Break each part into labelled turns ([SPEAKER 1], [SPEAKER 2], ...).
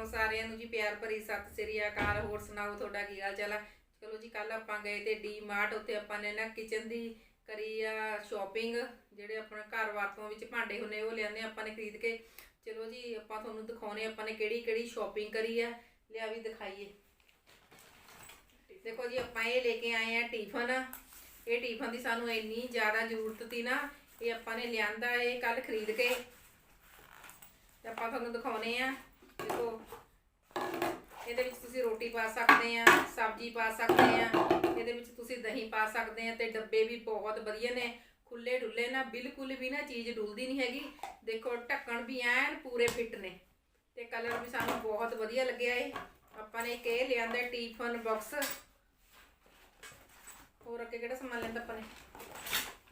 [SPEAKER 1] ਵੱਲੋਂ ਸਾਰਿਆਂ ਨੂੰ ਜੀ ਪਿਆਰ ਭਰੀ ਸਤਿ ਸ੍ਰੀ ਅਕਾਲ, ਹੋਰ ਸੁਣਾਓ ਤੁਹਾਡਾ ਕੀ ਹਾਲ ਚਾਲ ਆ? ਚਲੋ ਜੀ ਕੱਲ ਆਪਾਂ ਗਏ ਤੇ ਡੀ ਮਾਰਟ ਉੱਥੇ ਆਪਾਂ ਨੇ ਨਾ ਕਿਚਨ ਦੀ ਕਰੀ ਆ ਸ਼ਾਪਿੰਗ ਜਿਹੜੇ ਆਪਣੇ ਘਰ ਵਰਤੋਂ ਵਿੱਚ ਭਾਂਡੇ ਹੁੰਨੇ ਉਹ ਲਿਆਂਦੇ ਆਪਾਂ ਨੇ ਖਰੀਦ ਕੇ। ਚਲੋ ਜੀ, ਆਪਾਂ ਤੁਹਾਨੂੰ ਦਿਖਾਉਣੇ ਆਪਾਂ ਨੇ ਕਿਹੜੀ ਕਿਹੜੀ ਸ਼ਾਪਿੰਗ ਕਰੀ ਆ। ਲਿਆ ਵੀ ਦਿਖਾਈਏ। ਦੇਖੋ ਜੀ, ਆਪਾਂ ਇਹ ਲੈ ਕੇ ਆਏ ਆ ਟਿਫਨ। ਇਹ ਟਿਫਨ ਦੀ ਸਾਨੂੰ ਇੰਨੀ ਜ਼ਿਆਦਾ ਜ਼ਰੂਰਤ ਸੀ ਨਾ, ਇਹ ਆਪਾਂ ਨੇ ਲਿਆਂਦਾ, ਇਹ ਕੱਲ ਖਰੀਦ ਕੇ। ਆਪਾਂ ਤੁਹਾਨੂੰ ਦਿਖਾਉਨੇ ਆ। ਦੇਖੋ, ਇਹਦੇ ਵਿੱਚ ਤੁਸੀਂ ਰੋਟੀ ਪਾ ਸਕਦੇ ਆ, ਸਬਜ਼ੀ ਪਾ ਸਕਦੇ ਆ, ਇਹਦੇ ਵਿੱਚ ਤੁਸੀਂ ਦਹੀਂ ਪਾ ਸਕਦੇ ਆ ਤੇ ਡੱਬੇ ਵੀ ਬਹੁਤ ਵਧੀਆ ਨੇ। ਖੁੱਲੇ ਡੁੱਲੇ ਨਾ, ਬਿਲਕੁਲ ਵੀ ਨਾ ਚੀਜ਼ ਡੁੱਲਦੀ ਨਹੀਂ ਹੈਗੀ। ਦੇਖੋ, ਢੱਕਣ ਵੀ ਐਨ ਪੂਰੇ ਫਿੱਟ ਨੇ ਤੇ ਕਲਰ ਵੀ ਸਾਨੂੰ ਬਹੁਤ ਵਧੀਆ ਲੱਗਿਆ ਏ। ਆਪਾਂ ਨੇ ਇੱਕ ਇਹ ਲਿਆਂਦਾ ਟੀਫਨ ਬਾਕਸ। ਹੋਰ ਅੱਗੇ ਕਿਹੜਾ ਸਮਾਨ ਲੈਂਦਾ ਆਪਾਂ ਨੇ?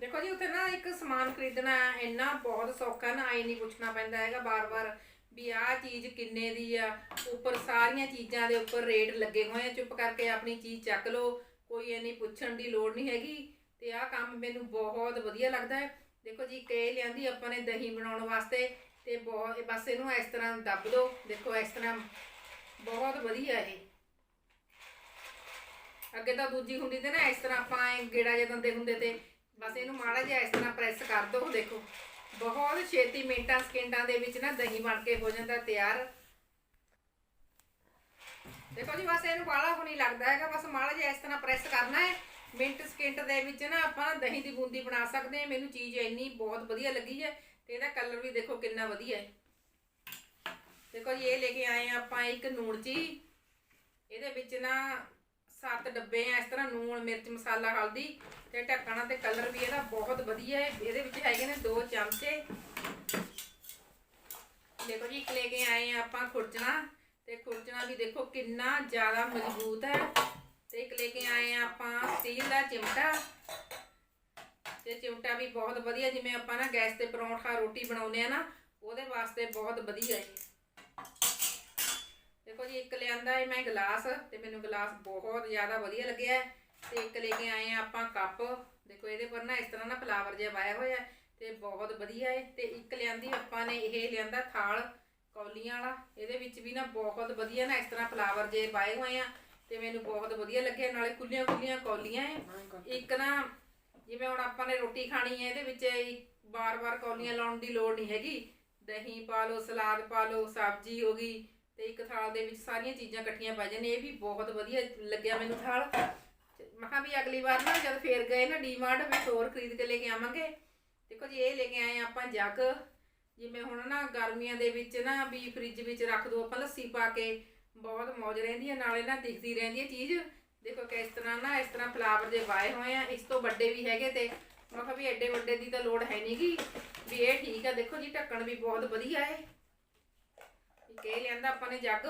[SPEAKER 1] ਦੇਖੋ ਜੀ, ਉੱਥੇ ਨਾ ਇੱਕ ਸਮਾਨ ਖਰੀਦਣਾ ਇੰਨਾ ਬਹੁਤ ਸੌਖਾ ਨਾ ਆਈ ਨਹੀਂ ਪੁੱਛਣਾ ਪੈਂਦਾ ਹੈਗਾ ਬਾਰ-ਬਾਰ ਵੀ ਆਹ ਚੀਜ਼ ਕਿੰਨੇ ਦੀ ਆ? ਉੱਪਰ ਸਾਰੀਆਂ ਚੀਜ਼ਾਂ ਦੇ ਉੱਪਰ ਰੇਟ ਲੱਗੇ ਹੋਏ ਆ। ਚੁੱਪ ਕਰਕੇ ਆਪਣੀ ਚੀਜ਼ ਚੱਕ ਲਓ। ਕੋਈ ਇੰਨੀ ਪੁੱਛਣ ਦੀ ਲੋੜ ਨਹੀਂ ਹੈਗੀ। ਤੇ ਆਹ ਕੰਮ ਮੈਨੂੰ ਬਹੁਤ ਵਧੀਆ ਲੱਗਦਾ ਹੈ। ਦੇਖੋ ਜੀ ਕੇ ਲਿਆਂਦੀ ਆਪਾਂ ਨੇ ਦਹੀਂ ਬਣਾਉਣ ਵਾਸਤੇ ਤੇ ਬਹੁਤ ਬਸ ਇਹਨੂੰ ਇਸ ਤਰ੍ਹਾਂ ਦੱਬ ਦਿਓ। ਦੇਖੋ ਇਸ ਤਰ੍ਹਾਂ ਬਹੁਤ ਵਧੀਆ ਇਹ। ਅੱਗੇ ਤਾਂ ਦੂਜੀ ਹੁੰਦੀ ਤੇ ਨਾ ਇਸ ਤਰ੍ਹਾਂ ਆਪਾਂ ਗੇੜਾ ਜਿਹਾ ਦੰਦੇ ਹੁੰਦੇ ਤੇ ਬਸ ਇਹਨੂੰ ਮਾੜਾ ਜਿਹਾ ਇਸ ਤਰ੍ਹਾਂ ਪ੍ਰੈਸ ਕਰ ਦਿਓ, ਦੇਖੋ। ਬਹੁਤ ਛੇਤੀ ਮਿੰਟਾਂ, ਸਕਿੰਟਾਂ ਦੇ ਵਿੱਚ ਨਾ ਦਹੀਂ ਬਣ ਕੇ ਹੋ ਜਾਂਦਾ ਤਿਆਰ। ਦੇਖੋ ਜੀ, ਬਸ ਇਹਨੂੰ ਬਾਲਾ ਹੋ ਲੱਗਦਾ ਹੈਗਾ। ਬਸ ਮਾੜਾ ਜਿਹਾ ਇਸ ਤਰ੍ਹਾਂ ਪ੍ਰੈਸ ਕਰਨਾ ਹੈ। ਮਿੰਟ, ਸਕਿੰਟ ਦੇ ਵਿੱਚ ਨਾ ਆਪਾਂ ਦਹੀਂ ਦੀ ਬੂੰਦੀ ਬਣਾ ਸਕਦੇ ਹਾਂ। ਮੈਨੂੰ ਚੀਜ਼ ਇੰਨੀ ਬਹੁਤ ਵਧੀਆ ਲੱਗੀ ਹੈ ਤੇ ਇਹਦਾ ਕਲਰ ਵੀ ਦੇਖੋ ਕਿੰਨਾ ਵਧੀਆ ਹੈ। ਦੇਖੋ ਜੀ, ਇਹ ਲੈ ਕੇ ਆਏ ਆ ਆਪਾਂ ਇੱਕ ਨੂਣਚੀ ਇਹਦੇ ਵਿੱਚ ਨਾ ਸੱਤ ਡੱਬੇ ਆ, ਇਸ ਤਰ੍ਹਾਂ ਨੂਣ, ਮਿਰਚ, ਮਸਾਲਾ, ਹਲਦੀ ਤੇ ਢੱਕਣਾ ਤੇ ਕਲਰ ਵੀ ਇਹਦਾ ਬਹੁਤ ਵਧੀਆ ਹੈ। ਇਹਦੇ ਵਿੱਚ ਹੈਗੇ ਨੇ ਦੋ ਚਮਚੇ ਦੇਖੋ ਜੀ, ਇੱਕ ਲੈ ਕੇ ਆਏ ਆ ਆਪਾਂ ਖੁਰਚਣਾ। ਤੇ ਖੁਰਚਣਾ ਵੀ ਦੇਖੋ ਕਿੰਨਾ ਜ਼ਿਆਦਾ ਮਜ਼ਬੂਤ ਹੈ। ਤੇ ਇੱਕ ਲੈ ਕੇ ਆਏ ਆ ਆਪਾਂ ਸਟੀਲ ਦਾ ਚਿਮਟਾ। ਤੇ ਚਿਮਟਾ ਵੀ ਬਹੁਤ ਵਧੀਆ, ਜਿਵੇਂ ਆਪਾਂ ਨਾ ਗੈਸ ਤੇ ਪਰੌਂਠਾ, ਰੋਟੀ ਬਣਾਉਂਦੇ ਆ ਨਾ, ਉਹਦੇ ਵਾਸਤੇ ਬਹੁਤ ਵਧੀਆ ਹੈ ਦੇਖੋ ਜੀ, ਇੱਕ ਲਿਆਂਦਾ ਹੈ ਮੈਂ ਗਲਾਸ, ਤੇ ਮੈਨੂੰ ਗਲਾਸ ਬਹੁਤ ਜ਼ਿਆਦਾ ਵਧੀਆ ਲੱਗਿਆ। ਤੇ ਇੱਕ ਲੈ ਕੇ ਆਏ ਆ ਆਪਾਂ ਕੱਪ। ਦੇਖੋ ਇਹਦੇ ਪਰ ਨਾ ਇਸ ਤਰ੍ਹਾਂ ਨਾ ਫਲਾਵਰ ਜਿਹਾ ਪਾਇਆ ਹੋਇਆ। ਤੇ ਬਹੁਤ ਵਧੀਆ ਏ। ਤੇ ਇੱਕ ਲਿਆਂਦੀ ਆਪਾਂ ਨੇ, ਇਹ ਲਿਆਂਦਾ ਥਾਲ ਕੌਲੀਆਂ ਵਾਲਾ। ਇਹਦੇ ਵਿੱਚ ਵੀ ਨਾ ਬਹੁਤ ਵਧੀਆ ਨਾ ਇਸ ਤਰ੍ਹਾਂ ਫਲਾਵਰ ਜੇ ਪਾਏ ਹੋਏ ਆ ਤੇ ਮੈਨੂੰ ਬਹੁਤ ਵਧੀਆ ਲੱਗਿਆ ਨਾਲੇ ਖੁੱਲੀਆਂ ਖੁੱਲੀਆਂ ਕੌਲੀਆਂ ਏ। ਇੱਕ ਨਾ, ਜਿਵੇਂ ਹੁਣ ਆਪਾਂ ਨੇ ਰੋਟੀ ਖਾਣੀ ਹੈ ਇਹਦੇ ਵਿੱਚ ਬਾਰ-ਬਾਰ ਕੌਲੀਆਂ ਲਾਉਣ ਦੀ ਲੋੜ ਨਹੀਂ ਹੈਗੀ। ਦਹੀਂ ਪਾ ਲਓ, ਸਲਾਦ ਪਾ ਲਓ, ਸਬਜ਼ੀ ਹੋ ਗਈ ਤੇ ਇੱਕ ਥਾਲ ਦੇ ਵਿੱਚ ਸਾਰੀਆਂ ਚੀਜ਼ਾਂ ਇਕੱਠੀਆਂ ਪੈ ਜਾਂਦੇ ਇਹ ਵੀ ਬਹੁਤ ਵਧੀਆ ਲੱਗਿਆ ਮੈਨੂੰ ਥਾਲ। ਮੈਂ ਕਿਹਾ ਵੀ ਅਗਲੀ ਵਾਰ ਨਾ ਜਦ ਫੇਰ ਗਏ ਨਾ ਡੀਮਾਰਟ ਵਿੱਚ ਹੋਰ ਖਰੀਦ ਕੇ ਲੈ ਕੇ ਆਵਾਂਗੇ। ਦੇਖੋ ਜੀ ਇਹ ਲੈ ਕੇ ਆਏ ਆਪਾਂ ਜੱਗ। ਜਿਵੇਂ ਹੁਣ ਨਾ ਗਰਮੀਆਂ ਦੇ ਵਿੱਚ ਨਾ ਵੀ ਫ੍ਰਿਜ ਵਿੱਚ ਰੱਖ ਦੋ, ਆਪਾਂ ਲੱਸੀ ਪਾ ਕੇ ਬਹੁਤ ਮੌਜ ਰਹਿੰਦੀ ਹੈ ਨਾਲੇ ਨਾ ਦਿਖਦੀ ਰਹਿੰਦੀ ਹੈ ਚੀਜ਼। ਦੇਖੋ ਕਿਸ ਤਰ੍ਹਾਂ ਨਾ, ਇਸ ਤਰ੍ਹਾਂ ਫਲਾਵਰ ਦੇ ਵਾਏ ਹੋਏ ਆ, ਇਸ ਤੋਂ ਵੱਡੇ ਵੀ ਹੈਗੇ ਤੇ ਮੈਂ ਕਿਹਾ ਵੀ ਐਡੇ ਵੱਡੇ ਦੀ ਤਾਂ ਲੋੜ ਹੈ ਨਹੀਂਗੀ ਵੀ ਇਹ ਠੀਕ ਆ, ਦੇਖੋ ਜੀ, ਢੱਕਣ ਵੀ ਬਹੁਤ ਵਧੀਆ ਹੈ ਇੱਕ ਇਹ ਲਿਆਂਦਾ ਆਪਾਂ ਨੇ ਜੱਗ।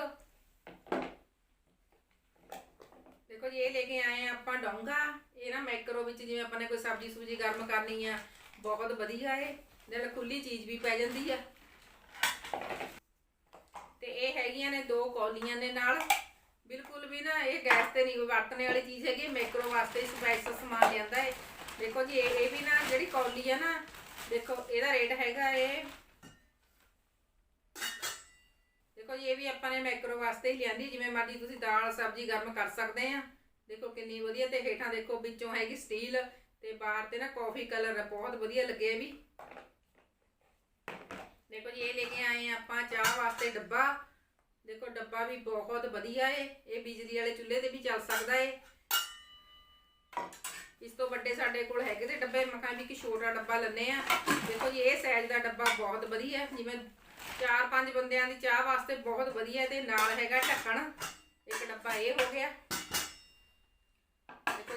[SPEAKER 1] ਦੇਖੋ ਜੀ, ਇਹ ਲੈ ਕੇ ਆਏ ਆ ਆਪਾਂ ਡੋਂਗਾ। ਇਹ ਨਾ ਮੈਕਰੋ ਵਿੱਚ ਜਿਵੇਂ ਆਪਾਂ ਨੇ ਕੋਈ ਸਬਜ਼ੀ ਸੂਜੀ ਗਰਮ ਕਰਨੀ ਆ ਬਹੁਤ ਵਧੀਆ ਏ, ਨਾਲ ਖੁੱਲੀ ਚੀਜ਼ ਵੀ ਪੈ ਜਾਂਦੀ ਆ। ਤੇ ਇਹ ਹੈਗੀਆਂ ਨੇ ਦੋ ਕੌਲੀਆਂ ਦੇ ਨਾਲ। ਬਿਲਕੁਲ ਵੀ ਨਾ ਇਹ ਗੈਸ ਤੇ ਨਹੀਂ ਵਰਤਣੇ ਵਾਲੀ ਚੀਜ਼ ਹੈਗੀ ਮੈਕਰੋ ਵਾਸਤੇ ਸਪੈਸ਼ਲ ਸਮਾਨ ਲਿਆਂਦਾ ਹੈ ਦੇਖੋ ਜੀ, ਇਹ ਵੀ ਨਾ ਜਿਹੜੀ ਕੌਲੀ ਆ ਨਾ, ਦੇਖੋ ਇਹਦਾ ਰੇਟ ਹੈਗਾ ਏ। ਦੇਖੋ ਜੀ, ਇਹ ਵੀ ਆਪਾਂ ਨੇ ਮੈਕਰੋ ਵਾਸਤੇ ਹੀ ਲਿਆਂਦੀ, ਜਿਵੇਂ ਮਰਜ਼ੀ ਤੁਸੀਂ ਦਾਲ, ਸਬਜ਼ੀ ਗਰਮ ਕਰ ਸਕਦੇ ਆ। ਦੇਖੋ ਕਿੰਨੀ ਵਧੀਆ, ਤੇ ਹੇਠਾਂ ਦੇਖੋ ਵਿੱਚੋਂ ਹੈਗੀ ਸਟੀਲ ਤੇ ਬਾਹਰ ਤੇ ਨਾ ਕਾਫੀ ਕਲਰ ਬਹੁਤ ਵਧੀਆ ਲੱਗੇ ਵੀ। ਦੇਖੋ ਜੀ, ਇਹ ਲੈ ਕੇ ਆਏ ਆ ਆਪਾਂ ਚਾਹ ਵਾਸਤੇ ਡੱਬਾ। ਦੇਖੋ, ਡੱਬਾ ਵੀ ਬਹੁਤ ਵਧੀਆ ਏ। ਇਹ ਬਿਜਲੀ ਵਾਲੇ ਚੁੱਲ੍ਹੇ ਤੇ ਵੀ ਚੱਲ ਸਕਦਾ ਏ। ਇਸ ਤੋਂ ਵੱਡੇ ਸਾਡੇ ਕੋਲ ਹੈਗੇ ਤੇ ਡੱਬੇ ਮਕਾਂ ਵੀ ਕਿ ਛੋਟਾ ਡੱਬਾ ਲੈਣੇ ਆ। ਦੇਖੋ ਜੀ, ਇਹ ਸਾਈਜ਼ ਦਾ ਡੱਬਾ ਬਹੁਤ ਵਧੀਆ। ਜਿਵੇਂ ਚਾਰ ਪੰਜ ਬੰਦਿਆਂ ਦੀ ਚਾਹ ਵਾਸਤੇ ਬਹੁਤ ਵਧੀਆ ਹੈ ਤੇ ਨਾਲ ਹੈਗਾ ਢੱਕਣ। ਇੱਕ ਡੱਬਾ ਇਹ ਹੋ ਗਿਆ।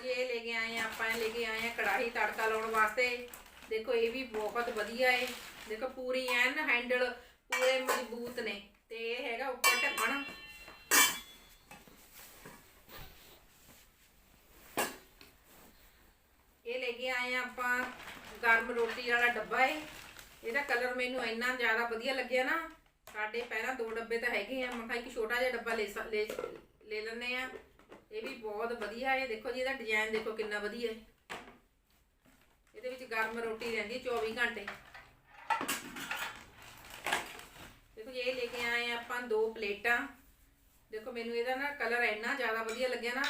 [SPEAKER 1] ਜੀ ਇਹ ਲੈ ਕੇ ਆਏ ਆ, ਆਪਾਂ ਲੈ ਕੇ ਆਏ ਆ ਕੜਾਹੀ ਤੜਕਾ ਲਾਉਣ ਵਾਸਤੇ। ਦੇਖੋ, ਇਹ ਵੀ ਬਹੁਤ ਵਧੀਆ ਏ। ਦੇਖੋ, ਪੂਰੀ ਐਨ ਹੈਂਡਲ ਪੂਰੇ ਮਜ਼ਬੂਤ ਨੇ। ਤੇ ਇਹ ਹੈਗਾ ਉੱਪਰ ਢੱਕਣ। ਇਹ ਲੈ ਕੇ ਆਏ ਆ ਆਪਾਂ ਗਰਮ ਰੋਟੀ ਵਾਲਾ ਡੱਬਾ ਏ। ਇਹਦਾ ਕਲਰ ਮੈਨੂੰ ਇੰਨਾ ਜ਼ਿਆਦਾ ਵਧੀਆ ਲੱਗਿਆ ਨਾ, ਸਾਡੇ ਪਹਿਲਾਂ ਦੋ ਡੱਬੇ ਤਾਂ ਹੈਗੇ ਆ। ਮੈਂ ਕਿਹਾ ਇੱਕ ਛੋਟਾ ਜਿਹਾ ਡੱਬਾ ਲੈ ਸ- ਲੈ ਲੈ ਲੈਂਦੇ ਆ। ਇਹ ਵੀ ਬਹੁਤ ਵਧੀਆ ਹੈ। ਦੇਖੋ ਜੀ, ਇਹਦਾ ਡਿਜ਼ਾਈਨ ਦੇਖੋ ਕਿੰਨਾ ਵਧੀਆ ਹੈ। ਇਹਦੇ ਵਿੱਚ ਗਰਮ ਰੋਟੀ ਰਹਿੰਦੀ ਹੈ 24 ਘੰਟੇ। ਦੇਖੋ ਜੀ, ਇਹ ਲੈ ਕੇ ਆਏ ਆ ਆਪਾਂ ਦੋ ਪਲੇਟਾਂ। ਦੇਖੋ, ਮੈਨੂੰ ਇਹਦਾ ਨਾ ਕਲਰ ਇੰਨਾ ਜ਼ਿਆਦਾ ਵਧੀਆ ਲੱਗਿਆ ਨਾ।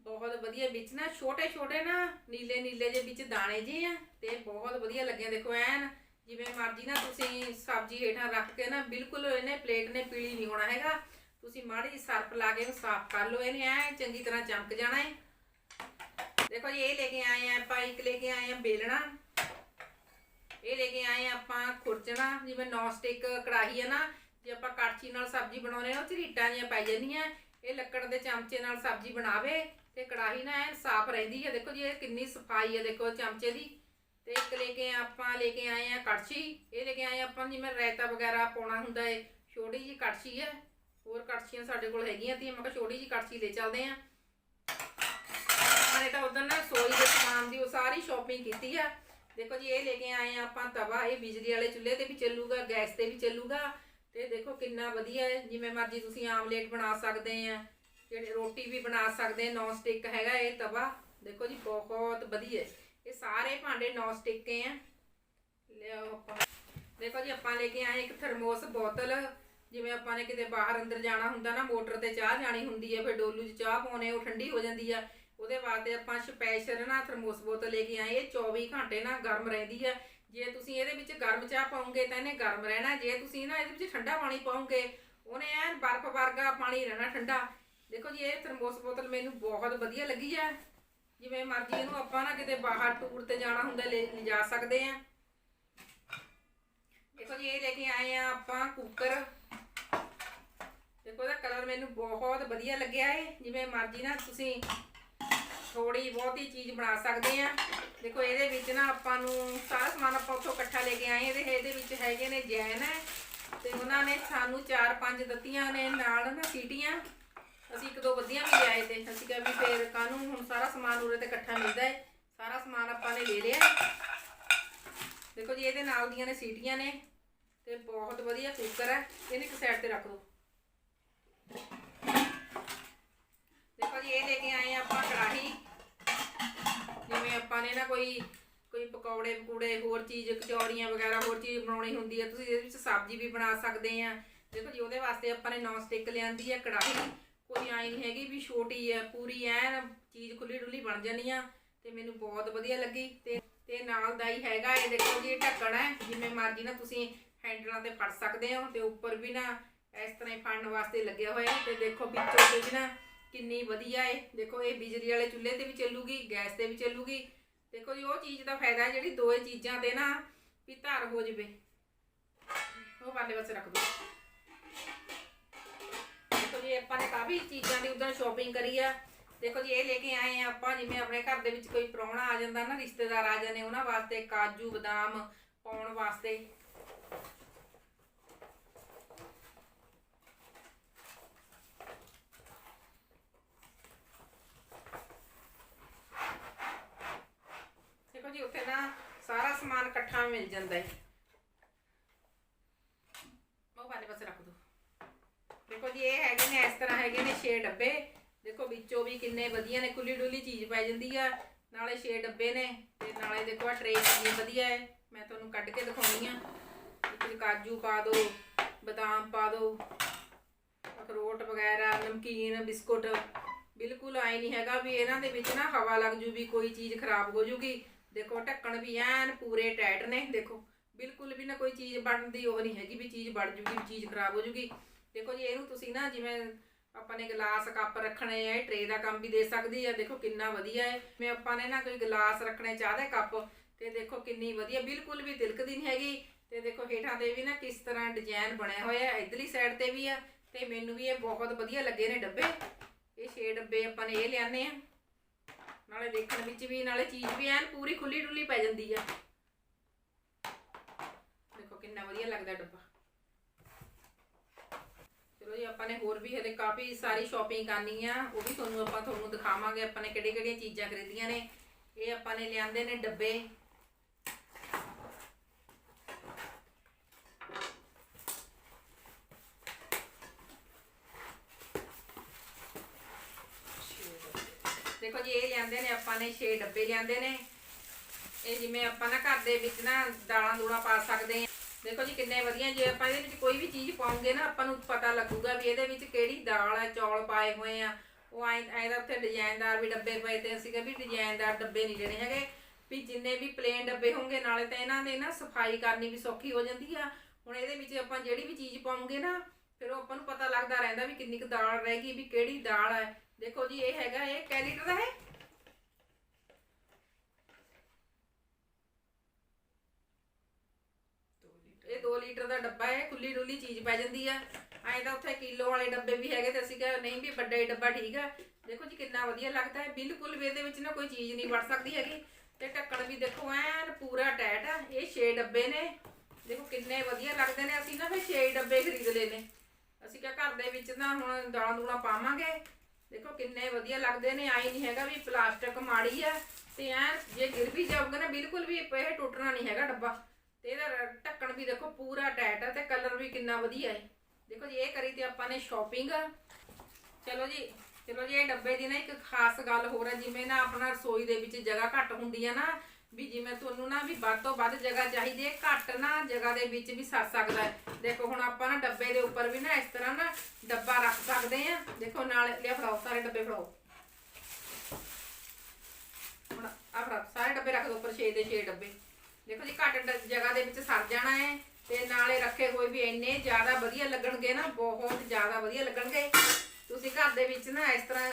[SPEAKER 1] ਬਹੁਤ ਵਧੀਆ, ਵਿੱਚ ਨਾ ਛੋਟੇ ਛੋਟੇ ਨਾ ਨੀਲੇ ਨੀਲੇ ਜੇ ਵਿੱਚ ਦਾਣੇ ਜੇ ਆ ਤੇ ਬਹੁਤ ਵਧੀਆ ਲੱਗਿਆ। ਦੇਖੋ, ਐਨ ਜਿਵੇਂ ਮਰਜ਼ੀ ਨਾ ਤੁਸੀਂ ਸਬਜ਼ੀ ਹੇਠਾਂ ਰੱਖ ਕੇ ਨਾ, ਬਿਲਕੁਲ ਇਹਨੇ ਪਲੇਟ ਨੇ ਪੀਲੀ ਨਹੀਂ ਹੋਣਾ ਹੈਗਾ। ਤੁਸੀਂ ਮਾੜੀ ਜਿਹੀ ਸਰਫ ਲਾ ਕੇ ਸਾਫ਼ ਕਰ ਲਓ, ਇਹਨੇ ਐ ਚੰਗੀ ਤਰ੍ਹਾਂ ਚਮਕ ਜਾਣਾ ਹੈ ਦੇਖੋ ਜੀ, ਇਹ ਲੈ ਕੇ ਆਏ ਆ ਆਪਾਂ, ਇੱਕ ਲੈ ਕੇ ਆਏ ਆ ਬੇਲਣਾ। ਇਹ ਲੈ ਕੇ ਆਏ ਆ ਆਪਾਂ ਖੁਰਚਣਾ, ਜਿਵੇਂ ਨੌਨ ਸਟਿਕ ਕੜਾਹੀ ਹੈ ਨਾ, ਜੇ ਆਪਾਂ ਕੜਛੀ ਨਾਲ ਸਬਜ਼ੀ ਬਣਾਉਨੇ ਆ ਉਹ ਝਰੀਟਾਂ ਰੀਟਾਂ ਜੀਆਂ ਪੈ ਜਾਂਦੀਆਂ। ਇਹ ਲੱਕੜ ਦੇ ਚਮਚੇ ਨਾਲ ਸਬਜ਼ੀ ਬਣਾਵੇ ਤੇ ਕੜਾਹੀ ਨਾ ਐਨ ਸਾਫ਼ ਰਹਿੰਦੀ ਹੈ ਦੇਖੋ ਜੀ, ਇਹ ਕਿੰਨੀ ਸਫ਼ਾਈ ਹੈ ਦੇਖੋ ਚਮਚੇ ਦੀ। ਤੇ ਇੱਕ ਲੈ ਕੇ ਆਪਾਂ, ਲੈ ਕੇ ਆਏ ਆ ਕੜਛੀ। ਇਹ ਲੈ ਕੇ ਆਏ ਆਪਾਂ ਜਿਵੇਂ ਰਾਇਤਾ ਵਗੈਰਾ ਪਾਉਣਾ ਹੁੰਦਾ ਏ, ਛੋਟੀ ਜੀ ਕੜਛੀ ਹੈ ਹੋਰ ਕੜਛੀਆਂ ਸਾਡੇ ਕੋਲ ਹੈਗੀਆਂ ਤੇ ਮੈਂ ਕਿਹਾ ਛੋਟੀ ਜੀ ਕੜਛੀ ਲੈ ਚੱਲਦੇ ਆ। ਮੈਂ ਤਾਂ ਉਦੋਂ ਨਾ ਸੋਈ ਦੇ ਸਮਾਨ ਦੀ ਉਹ ਸਾਰੀ ਸ਼ਾਪਿੰਗ ਕੀਤੀ ਆ। ਦੇਖੋ ਜੀ, ਇਹ ਲੈ ਕੇ ਆਏ ਆ ਆਪਾਂ ਤਵਾ, ਇਹ ਬਿਜਲੀ ਵਾਲੇ ਚੁੱਲ੍ਹੇ ਤੇ ਵੀ ਚੱਲੂਗਾ, ਗੈਸ ਤੇ ਵੀ ਚੱਲੂਗਾ। ਤੇ ਦੇਖੋ ਕਿੰਨਾ ਵਧੀਆ ਹੈ। ਜਿਵੇਂ ਮਰਜ਼ੀ ਤੁਸੀਂ ਆਮਲੇਟ ਬਣਾ ਸਕਦੇ ਆ ਜਿਹੜੇ ਰੋਟੀ ਵੀ ਬਣਾ ਸਕਦੇ ਨੌਨ ਸਟਿਕ ਹੈਗਾ ਇਹ ਤਵਾ। ਦੇਖੋ ਜੀ, ਬਹੁਤ ਵਧੀਆ ਇਹ ਸਾਰੇ ਭਾਂਡੇ ਨੌਨ ਸਟਿਕ ਕੇ ਆ। ਲਿਆਓ ਆਪਾਂ। ਦੇਖੋ ਜੀ, ਆਪਾਂ ਲੈ ਕੇ ਆਏ ਇੱਕ ਥਰਮੋਸ ਬੋਤਲ। ਜਿਵੇਂ ਆਪਾਂ ਨੇ ਕਿਤੇ ਬਾਹਰ ਅੰਦਰ ਜਾਣਾ ਹੁੰਦਾ ਨਾ, ਮੋਟਰ ਤੇ ਚਾਹ ਜਾਣੀ ਹੁੰਦੀ ਹੈ, ਫਿਰ ਡੋਲੂ 'ਚ ਚਾਹ ਪਾਉਣੇ, ਉਹ ਠੰਡੀ ਹੋ ਜਾਂਦੀ ਆ। ਉਹਦੇ ਵਾਸਤੇ ਆਪਾਂ ਸਪੈਸ਼ਲ ਨਾ ਥਰਮੋਸ ਬੋਤਲ ਲੈ ਕੇ ਆਏ, ਇਹ 24 ਘੰਟੇ ਨਾ ਗਰਮ ਰਹਿੰਦੀ ਆ। ਜੇ ਤੁਸੀਂ ਇਹਦੇ ਵਿੱਚ ਗਰਮ ਚਾਹ ਪਾਉਂਗੇ ਤਾਂ ਇਹਨੇ ਗਰਮ ਰਹਿਣਾ, ਜੇ ਤੁਸੀਂ ਨਾ ਇਹਦੇ ਵਿੱਚ ਠੰਡਾ ਪਾਣੀ ਪਾਉਂਗੇ, ਉਹਨੇ ਐਨ ਬਰਫ਼ ਵਰਗਾ ਪਾਣੀ ਰਹਿਣਾ ਠੰਡਾ। ਦੇਖੋ ਜੀ, ਇਹ ਥਰਮੋਸ ਬੋਤਲ ਮੈਨੂੰ ਬਹੁਤ ਵਧੀਆ ਲੱਗੀ ਆ। ਜਿਵੇਂ ਮਰਜ਼ੀ ਇਹਨੂੰ ਆਪਾਂ ਨਾ ਕਿਤੇ ਬਾਹਰ ਟੂਰ ਤੇ ਜਾਣਾ ਹੁੰਦਾ, ਲੈ ਲਿਜਾ ਸਕਦੇ ਆ। ਦੇਖੋ ਜੀ, ਇਹ ਲੈ ਕੇ ਆਏ ਆ ਆਪਾਂ ਕੁੱਕਰ ਦੇਖੋ ਇਹਦਾ ਕਲਰ ਮੈਨੂੰ ਬਹੁਤ ਵਧੀਆ ਲੱਗਿਆ ਏ। ਜਿਵੇਂ ਮਰਜ਼ੀ ਨਾ ਤੁਸੀਂ ਥੋੜੀ ਬਹੁਤੀ ਚੀਜ਼ ਬਣਾ ਸਕਦੇ ਆ। ਦੇਖੋ, ਇਹਦੇ ਵਿੱਚ ਨਾ ਆਪਾਂ ਨੂੰ ਸਾਰਾ ਸਮਾਨ ਆਪਾਂ ਉੱਥੋਂ ਇਕੱਠਾ ਲੈ ਕੇ ਆਏ ਇਹਦੇ ਇਹਦੇ ਵਿੱਚ ਹੈਗੇ ਨੇ ਜੈਨ ਹੈ ਤੇ ਉਹਨਾਂ ਨੇ ਸਾਨੂੰ ਚਾਰ ਪੰਜ ਦਿੱਤੀਆਂ ਨੇ, ਨਾਲ ਨਾ ਸੀਟੀਆਂ। ਅਸੀਂ ਇੱਕ ਦੋ ਵਧੀਆਂ ਵੀ ਲਿਆਏ ਤੇ ਅਸੀਂ ਕਿਹਾ ਵੀ ਫੇਰ ਕਾਨੂੰ ਹੁਣ ਸਾਰਾ ਸਮਾਨ ਉਰੇ ਤੇ ਇਕੱਠਾ ਮਿਲਦਾ ਹੈ ਸਾਰਾ ਸਮਾਨ ਆਪਾਂ ਨੇ ਲੈ ਲਿਆ। ਦੇਖੋ ਜੀ, ਇਹਦੇ ਨਾਲ ਦੀਆਂ ਨੇ ਸੀਟੀਆਂ ਨੇ ਤੇ ਬਹੁਤ ਵਧੀਆ ਕੁੱਕਰ ਹੈ। ਇਹਨੂੰ ਇੱਕ ਸਾਈਡ ਤੇ ਰੱਖ ਦਿਓ ਦੇਖੋ ਜੀ, ਇਹ ਲੈ ਕੇ ਆਏ ਆ ਆਪਾਂ ਕੜਾਹੀ। ਜਿਵੇਂ ਆਪਾਂ ਨੇ ਨਾ ਕੋਈ ਕੋਈ ਪਕੌੜੇ ਪਕੂੜੇ, ਹੋਰ ਚੀਜ਼, ਕਚੌੜੀਆਂ ਵਗੈਰਾ, ਹੋਰ ਚੀਜ਼ ਬਣਾਉਣੀ ਹੁੰਦੀ ਹੈ ਤੁਸੀਂ ਇਹਦੇ ਵਿੱਚ ਸਬਜ਼ੀ ਵੀ ਬਣਾ ਸਕਦੇ ਆ। ਦੇਖੋ ਜੀ, ਉਹਦੇ ਵਾਸਤੇ ਆਪਾਂ ਨੇ ਨੌਨ ਸਟਿਕ ਲਿਆਂਦੀ ਹੈ ਕੜਾਹੀ। ਕੋਈ ਆਈ ਨਹੀਂ ਹੈਗੀ ਵੀ ਛੋਟੀ ਹੈ ਪੂਰੀ ਐਨ ਚੀਜ਼ ਖੁੱਲੀ ਡੁੱਲੀ ਬਣ ਜਾਣੀ ਆ, ਤੇ ਮੈਨੂੰ ਬਹੁਤ ਵਧੀਆ ਲੱਗੀ। ਤੇ ਤੇ ਨਾਲ ਦਾ ਹੀ ਹੈਗਾ, ਇਹ ਦੇਖੋ ਜੀ, ਢੱਕਣ ਹੈ ਜਿਵੇਂ ਮਰਜ਼ੀ ਨਾ ਤੁਸੀਂ ਹੈਂਡਲਾਂ ਤੇ ਫੜ ਸਕਦੇ ਹੋ, ਤੇ ਉੱਪਰ ਵੀ ਨਾ ਇਸ ਤਰ੍ਹਾਂ ਹੀ ਫੜਨ ਵਾਸਤੇ ਲੱਗਿਆ ਹੋਇਆ ਤੇ ਦੇਖੋ ਪਿੱਛੋਂ ਤੇ ਵੀ ਨਾ ਕਿੰਨੀ ਵਧੀਆ ਏ। ਦੇਖੋ ਇਹ ਬਿਜਲੀ ਵਾਲੇ ਚੁੱਲ੍ਹੇ ਤੇ ਵੀ ਚੱਲੂਗੀ, ਗੈਸ ਤੇ ਵੀ ਚੱਲੂਗੀ। ਦੇਖੋ ਜੀ, ਉਹ ਚੀਜ਼ ਦਾ ਫਾਇਦਾ ਹੈ ਜਿਹੜੀ ਦੋਏ ਚੀਜ਼ਾਂ ਤੇ ਨਾ ਵੀ ਧਾਰ ਹੋ ਜਵੇ। ਉਹ ਪਾਲੇ ਪਾਸੇ ਰੱਖ ਦੋ। ਦੇਖੋ ਜੀ, ਆਪਾਂ ਨੇ ਕਾਫੀ ਚੀਜ਼ਾਂ ਦੀ ਉਧਰ ਸ਼ਾਪਿੰਗ ਕਰੀ ਆ। ਦੇਖੋ ਜੀ, ਇਹ ਲੈ ਕੇ ਆਏ ਆ ਆਪਾਂ, ਜਿਵੇਂ ਆਪਣੇ ਘਰ ਦੇ ਵਿੱਚ ਕੋਈ ਪ੍ਰਾਹੁਣਾ ਆ ਜਾਂਦਾ ਨਾ, ਰਿਸ਼ਤੇਦਾਰ ਆ ਜਾਂਦੇ, ਉਹਨਾਂ ਵਾਸਤੇ ਕਾਜੂ, ਬਦਾਮ ਪਾਉਣ ਵਾਸਤੇ ਦੇਖੋ ਜੀ ਉੱਥੇ ਨਾ ਸਾਰਾ ਸਮਾਨ ਇਕੱਠਾ ਮਿਲ ਜਾਂਦਾ ਹੈ ਉਹ ਪਾਸੇ ਰੱਖ ਦੋ। ਦੇਖੋ ਜੀ, ਇਹ ਹੈਗੇ ਨੇ, ਇਸ ਤਰ੍ਹਾਂ ਹੈਗੇ ਨੇ 6 ਡੱਬੇ। ਦੇਖੋ ਵਿੱਚੋਂ ਵੀ ਕਿੰਨੇ ਵਧੀਆ ਨੇ ਖੁੱਲੀ ਡੁੱਲੀ ਚੀਜ਼ ਪੈ ਜਾਂਦੀ ਆ। ਨਾਲੇ 6 ਡੱਬੇ ਨੇ, ਤੇ ਨਾਲੇ ਦੇਖੋ ਆ ਟਰੇ ਕਿੰਨੀ ਵਧੀਆ ਹੈ ਮੈਂ ਤੁਹਾਨੂੰ ਕੱਢ ਕੇ ਦਿਖਾਉਣੀ ਆ। ਵਿੱਚ ਕਾਜੂ ਪਾ ਦਿਓ ਬਦਾਮ ਪਾ ਦਿਓ ਅਖਰੋਟ ਵਗੈਰਾ, ਨਮਕੀਨ, ਬਿਸਕੁਟ। ਬਿਲਕੁਲ ਆਈ ਨਹੀਂ ਹੈਗਾ ਵੀ ਇਹਨਾਂ ਦੇ ਵਿੱਚ ਨਾ ਹਵਾ ਲੱਗ ਜੂ ਵੀ ਕੋਈ ਚੀਜ਼ ਖਰਾਬ ਹੋ ਜੂਗੀ। ਦੇਖੋ, ਢੱਕਣ ਵੀ ਐਨ ਪੂਰੇ ਟਾਈਟ ਨੇ, ਦੇਖੋ। ਬਿਲਕੁਲ ਵੀ ਨਾ ਕੋਈ ਚੀਜ਼ ਬਣਨ ਦੀ ਉਹ ਨਹੀਂ ਹੈਗੀ ਵੀ ਚੀਜ਼ ਬਣ ਜੂਗੀ ਚੀਜ਼ ਖਰਾਬ ਹੋ ਜੂਗੀ। ਦੇਖੋ ਜੀ, ਇਹਨੂੰ ਤੁਸੀਂ ਨਾ ਜਿਵੇਂ ਆਪਾਂ ਨੇ ਗਲਾਸ ਕੱਪ ਰੱਖਣੇ ਆ, ਇਹ ਟਰੇ ਦਾ ਕੰਮ ਵੀ ਦੇ ਸਕਦੀ ਆ। ਦੇਖੋ, ਕਿੰਨਾ ਵਧੀਆ ਹੈ ਮੈਂ ਆਪਾਂ ਨੇ ਨਾ ਕੋਈ ਗਲਾਸ ਰੱਖਣੇ ਚਾਹਦੇ ਕੱਪ, ਤੇ ਦੇਖੋ ਕਿੰਨੀ ਵਧੀਆ, ਬਿਲਕੁਲ ਵੀ ਤਿਲਕਦੀ ਨਹੀਂ ਹੈਗੀ। ਤੇ ਦੇਖੋ, ਹੇਠਾਂ ਤੇ ਵੀ ਨਾ ਕਿਸ ਤਰ੍ਹਾਂ ਡਿਜ਼ਾਈਨ ਬਣਿਆ ਹੋਇਆ ਹੈ ਇਧਰਲੀ ਸਾਈਡ ਤੇ ਵੀ ਆ। ਤੇ ਮੈਨੂੰ ਵੀ ਇਹ ਬਹੁਤ ਵਧੀਆ ਲੱਗੇ ਨੇ ਡੱਬੇ। ਇਹ 6 ਡੱਬੇ ਆਪਾਂ ਨੇ ਇਹ ਲਿਆਨੇ ਆ। ਨਾਲੇ ਦੇਖਣ ਵਿੱਚ ਵੀ, ਨਾਲੇ ਚੀਜ਼ ਵੀ ਐਨ ਪੂਰੀ ਖੁੱਲੀ ਡੁੱਲੀ ਪੈ ਜਾਂਦੀ ਆ। ਦੇਖੋ ਕਿੰਨਾ ਵਧੀਆ ਲੱਗਦਾ ਡੱਬਾ। ਚਲੋ ਜੀ, ਆਪਾਂ ਨੇ ਹੋਰ ਵੀ ਹਲੇ ਕਾਫੀ ਸਾਰੀ ਸ਼ਾਪਿੰਗ ਕਰਨੀ ਆ, ਉਹ ਵੀ ਤੁਹਾਨੂੰ ਆਪਾਂ ਤੁਹਾਨੂੰ ਦਿਖਾਵਾਂਗੇ, ਆਪਾਂ ਨੇ ਕਿਹੜੀ ਕਿਹੜੀਆਂ ਚੀਜ਼ਾਂ ਖਰੀਦੀਆਂ ਨੇ। ਇਹ ਆਪਾਂ ਨੇ ਲਿਆਂਦੇ ਨੇ ਡੱਬੇ। ਦੇਖੋ ਇਹ ਲਿਆਂਦੇ ਨੇ, ਆਪਾਂ ਨੇ 6 ਡੱਬੇ ਲਿਆਂਦੇ ਨੇ। ਇਹ ਜਿਵੇਂ ਆਪਾਂ ਨਾ ਘਰ ਦੇ ਵਿੱਚ ਨਾ ਦਾਲਾਂ ਦੂਲਾਂ ਪਾ ਸਕਦੇ ਆ ਦੇਖੋ ਜੀ ਕਿੰਨੇ ਵਧੀਆ, ਜੇ ਆਪਾਂ ਇਹਦੇ ਵਿੱਚ ਕੋਈ ਵੀ ਚੀਜ਼ ਪਾਉਂਗੇ ਨਾ, ਆਪਾਂ ਨੂੰ ਪਤਾ ਲੱਗੂਗਾ ਵੀ ਇਹਦੇ ਵਿੱਚ ਕਿਹੜੀ ਦਾਲ ਆ, ਚੌਲ ਪਾਏ ਹੋਏ ਆ। ਉਹ ਐ ਐ ਦਾ ਉੱਥੇ ਡਿਜ਼ਾਈਨਦਾਰ ਵੀ ਡੱਬੇ ਪਏ ਤੇ ਅਸੀਂ ਕਹਿੰਦੇ ਵੀ ਡਿਜ਼ਾਈਨਦਾਰ ਡੱਬੇ ਨਹੀਂ ਲੈਣੇ ਹੈਗੇ। ਵੀ ਜਿੰਨੇ ਵੀ ਪਲੇਨ ਡੱਬੇ ਹੋਣਗੇ, ਨਾਲੇ ਤਾਂ ਇਹਨਾਂ ਦੇ ਨਾ ਸਫ਼ਾਈ ਕਰਨੀ ਵੀ ਸੌਖੀ ਹੋ ਜਾਂਦੀ ਆ। ਹੁਣ ਇਹਦੇ ਵਿੱਚ ਆਪਾਂ ਜਿਹੜੀ ਵੀ ਚੀਜ਼ ਪਾਉਂਗੇ ਨਾ, ਫਿਰ ਉਹ ਆਪਾਂ ਨੂੰ ਪਤਾ ਲੱਗਦਾ ਰਹਿੰਦਾ ਵੀ ਕਿੰਨੀ ਕੁ ਦਾਲ ਰਹਿ ਗਈ, ਵੀ ਕਿਹੜੀ ਦਾਲ ਹੈ ਦੇਖੋ ਜੀ, ਇਹ ਹੈਗਾ ਇਹ ਕੈ ਲੀਟਰ ਦਾ ਹੈ। ਇਹ 2 ਲੀਟਰ ਦਾ ਡੱਬਾ ਹੈ, ਖੁੱਲੀ ਡੁੱਲੀ ਚੀਜ਼ ਪੈ ਜਾਂਦੀ ਆ। ਐਂ ਤਾਂ ਉੱਥੇ ਕਿਲੋ ਵਾਲੇ ਡੱਬੇ ਵੀ ਹੈਗੇ ਤੇ ਅਸੀਂ ਕਿਹਾ ਨਹੀਂ ਵੀ ਵੱਡਾ ਹੀ ਡੱਬਾ ਠੀਕ ਆ। ਦੇਖੋ ਜੀ, ਕਿੰਨਾ ਵਧੀਆ ਲੱਗਦਾ ਹੈ। ਬਿਲਕੁਲ ਵੀ ਇਹਦੇ ਵਿੱਚ ਨਾ ਕੋਈ ਚੀਜ਼ ਨਹੀਂ ਵੜ ਸਕਦੀ ਹੈਗੀ। ਤੇ ਢੱਕਣ ਵੀ ਦੇਖੋ, ਐਨ ਪੂਰਾ ਟਾਈਟ ਆ। ਇਹ 6 ਡੱਬੇ ਨੇ। ਦੇਖੋ ਕਿੰਨੇ ਵਧੀਆ ਲੱਗਦੇ ਨੇ। ਅਸੀਂ ਨਾ ਫਿਰ 6 ਡੱਬੇ ਖਰੀਦ ਲਏ ਨੇ। ਅਸੀਂ ਕਿਹਾ ਘਰ ਦੇ ਵਿੱਚ ਨਾ ਹੁਣ ਦਾਲਾਂ ਦੂਲਾਂ ਪਾਵਾਂਗੇ। ਦੇਖੋ ਕਿੰਨੇ ਵਧੀਆ ਲੱਗਦੇ ਨੇ ਆਈ ਨਹੀਂ ਹੈਗਾ ਵੀ ਪਲਾਸਟਿਕ ਮਾੜੀ ਆ ਤੇ ਐ ਜੇ ਗਿਰ ਵੀ ਜਾਊਗਾ ਨਾ, ਬਿਲਕੁਲ ਵੀ ਇਹ ਟੁੱਟਣਾ ਨਹੀਂ ਹੈਗਾ ਡੱਬਾ। ਤੇ ਇਹਦਾ ਢੱਕਣ ਵੀ ਦੇਖੋ ਪੂਰਾ ਟਾਈਟ ਆ ਤੇ ਕਲਰ ਵੀ ਕਿੰਨਾ ਵਧੀਆ ਹੈ ਦੇਖੋ ਜੀ, ਇਹ ਕਰੀ ਤੇ ਆਪਾਂ ਨੇ ਸ਼ਾਪਿੰਗ। ਚਲੋ ਜੀ ਚਲੋ ਜੀ, ਇਹ ਡੱਬੇ ਦੀ ਨਾ ਇੱਕ ਖਾਸ ਗੱਲ ਹੋਰ ਹੈ ਜਿਵੇਂ ਨਾ ਆਪਣਾ ਰਸੋਈ ਦੇ ਵਿੱਚ ਜਗ੍ਹਾ ਘੱਟ ਹੁੰਦੀ ਆ ਨਾ ਵੀ ਜਿਵੇਂ ਤੁਹਾਨੂੰ ਨਾ ਵੀ ਵੱਧ ਤੋਂ ਵੱਧ ਜਗ੍ਹਾ ਚਾਹੀਦੀ ਹੈ, ਘੱਟ ਨਾ ਜਗ੍ਹਾ ਦੇ ਵਿੱਚ ਵੀ ਸਰ ਸਕਦਾ ਹੈ। ਦੇਖੋ ਹੁਣ ਆਪਾਂ ਨਾ ਡੱਬੇ ਦੇ ਉੱਪਰ ਵੀ ਨਾ ਇਸ ਤਰ੍ਹਾਂ ਨਾ ਡੱਬਾ ਰੱਖ ਸਕਦੇ ਆ ਦੇਖੋ ਨਾਲ ਲਿਆ ਫੜਾਓ, ਸਾਰੇ ਡੱਬੇ ਫੜਾਓ। ਹੁਣ ਆਹ ਫੜਾ ਸਾਰੇ ਡੱਬੇ ਰੱਖ ਦੋ ਉੱਪਰ 6 ਦੇ 6 ਡੱਬੇ। ਦੇਖੋ ਜੀ ਘੱਟ ਜਗ੍ਹਾ ਦੇ ਵਿੱਚ ਸਰ ਜਾਣਾ ਹੈ ਤੇ ਨਾਲੇ ਰੱਖੇ ਹੋਏ ਵੀ ਇੰਨੇ ਜ਼ਿਆਦਾ ਵਧੀਆ ਲੱਗਣਗੇ ਨਾ, ਬਹੁਤ ਜ਼ਿਆਦਾ ਵਧੀਆ ਲੱਗਣਗੇ। ਤੁਸੀਂ ਘਰ ਦੇ ਵਿੱਚ ਨਾ ਇਸ ਤਰ੍ਹਾਂ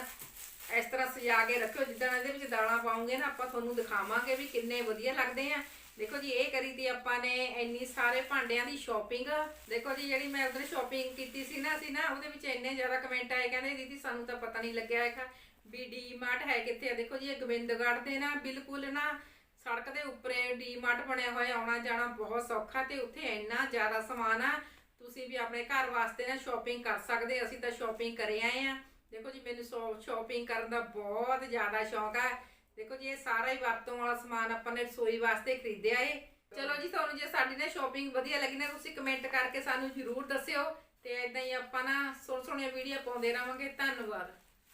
[SPEAKER 1] ਇਸ ਤਰ੍ਹਾਂ ਸਜਾ ਕੇ ਰੱਖਿਓ ਜਿੱਦਾਂ ਇਹਦੇ ਵਿੱਚ ਦਾਲਾਂ ਪਾਉਂਗੇ ਨਾ, ਆਪਾਂ ਤੁਹਾਨੂੰ ਦਿਖਾਵਾਂਗੇ ਵੀ ਕਿੰਨੇ ਵਧੀਆ ਲੱਗਦੇ ਆ। ਦੇਖੋ ਜੀ, ਇਹ ਕਰੀ ਤੀ ਆਪਾਂ ਨੇ ਇੰਨੀ ਸਾਰੇ ਭਾਂਡਿਆਂ ਦੀ ਸ਼ਾਪਿੰਗ ਦੇਖੋ ਜੀ, ਜਿਹੜੀ ਮੈਂ ਉਧਰ ਸ਼ਾਪਿੰਗ ਕੀਤੀ ਸੀ ਨਾ, ਅਸੀਂ ਨਾ ਉਹਦੇ ਵਿੱਚ ਇੰਨੇ ਜ਼ਿਆਦਾ ਕਮੈਂਟ ਆਏ, ਕਹਿੰਦੇ ਦੀਦੀ ਸਾਨੂੰ ਤਾਂ ਪਤਾ ਨਹੀਂ ਲੱਗਿਆ ਹੈਗਾ ਵੀ ਡੀ ਮਾਰਟ ਹੈ ਕਿੱਥੇ ਆ। ਦੇਖੋ ਜੀ, ਇਹ ਗੋਬਿੰਦਗੜ੍ਹ ਦੇ ਨਾ, ਬਿਲਕੁਲ ਨਾ ਸੜਕ ਦੇ ਉੱਪਰੇ ਡੀ ਮਾਰਟ ਬਣਿਆ ਹੋਇਆ, ਆਉਣਾ ਜਾਣਾ ਬਹੁਤ ਸੌਖਾ ਤੇ ਉੱਥੇ ਇੰਨਾ ਜ਼ਿਆਦਾ ਸਮਾਨ ਆ। ਤੁਸੀਂ ਵੀ ਆਪਣੇ ਘਰ ਵਾਸਤੇ ਨਾ ਸ਼ਾਪਿੰਗ ਕਰ ਸਕਦੇ, ਅਸੀਂ ਤਾਂ ਸ਼ਾਪਿੰਗ ਕਰੇ ਆਏ ਆ। ਦੇਖੋ ਜੀ, ਮੈਨੂੰ ਸ਼ਾਪਿੰਗ ਕਰਨ ਦਾ ਬਹੁਤ ਜ਼ਿਆਦਾ ਸ਼ੌਂਕ ਹੈ ਦੇਖੋ ਜੀ, ਇਹ ਸਾਰਾ ਹੀ ਵਰਤੋਂ ਵਾਲਾ ਸਮਾਨ ਆਪਾਂ ਨੇ ਰਸੋਈ ਵਾਸਤੇ ਖਰੀਦਿਆ ਏ। ਚਲੋ ਜੀ, ਤੁਹਾਨੂੰ ਜੇ ਸਾਡੀ ਨਾ ਸ਼ਾਪਿੰਗ ਵਧੀਆ ਲੱਗੀ ਨਾ, ਤੁਸੀਂ ਕਮੈਂਟ ਕਰਕੇ ਸਾਨੂੰ ਜ਼ਰੂਰ ਦੱਸਿਓ ਤੇ ਇਦਾਂ ਹੀ ਆਪਾਂ ਨਾ ਸੋਹਣੀਆਂ ਸੋਹਣੀਆਂ ਵੀਡੀਓ ਪਾਉਂਦੇ ਰਹਾਂਗੇ। ਧੰਨਵਾਦ।